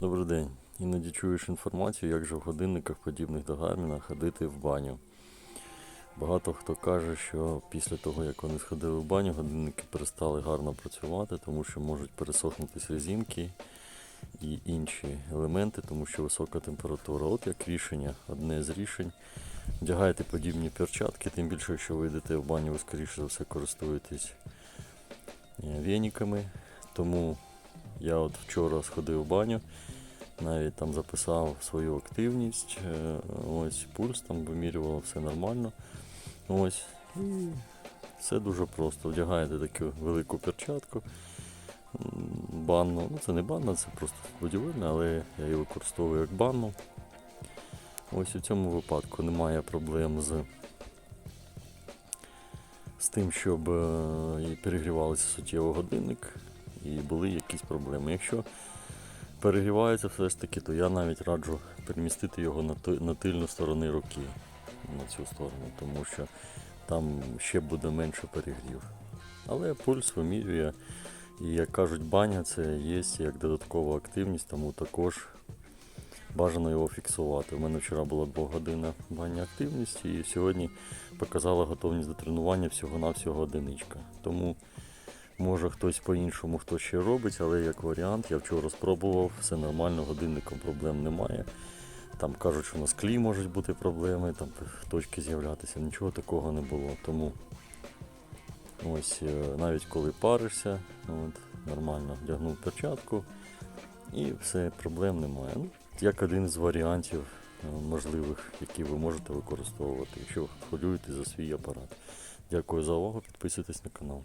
Добрий день. Іноді чуєш інформацію, як же в годинниках, подібних до Гарміна, ходити в баню. Багато хто каже, що після того, як вони сходили в баню, годинники перестали гарно працювати, тому що можуть пересохнутися резинки і інші елементи, тому що висока температура. От як рішення, одне з рішень. Вдягайте подібні перчатки, тим більше, якщо ви йдете в баню, ви скоріше за все користуєтесь е, веніками. Тому я от вчора сходив в баню, навіть там записав свою активність, е, ось пульс там вимірював, все нормально. Ось. І все дуже просто. Вдягаєте таку велику перчатку. Банну. Ну це не банна, це просто будівельна, але я її використовую як банну. Ось у цьому випадку немає проблем з, з тим, щоб е, перегрівалися суттєво годинник і були якісь проблеми. Якщо перегрівається все ж таки, то я навіть раджу перемістити його на, на тильну сторону руки, на цю сторону, тому що там ще буде менше перегрів. Але пульс вимірює, і як кажуть, баня це є як додаткова активність, тому також бажано його фіксувати. У мене вчора була двогодинна баня активності, і сьогодні показала готовність до тренування всього-навсього одиничка. Тому Може хтось по-іншому хто ще робить, але як варіант, я вчора спробував, все нормально, годинником проблем немає. Там кажуть, що на склі можуть бути проблеми, там точки з'являтися, нічого такого не було. Тому ось е, навіть коли паришся, от, нормально вдягнув перчатку і все, проблем немає. Ну, як один з варіантів е, можливих, які ви можете використовувати, якщо хвилюєте за свій апарат. Дякую за увагу, підписуйтесь на канал.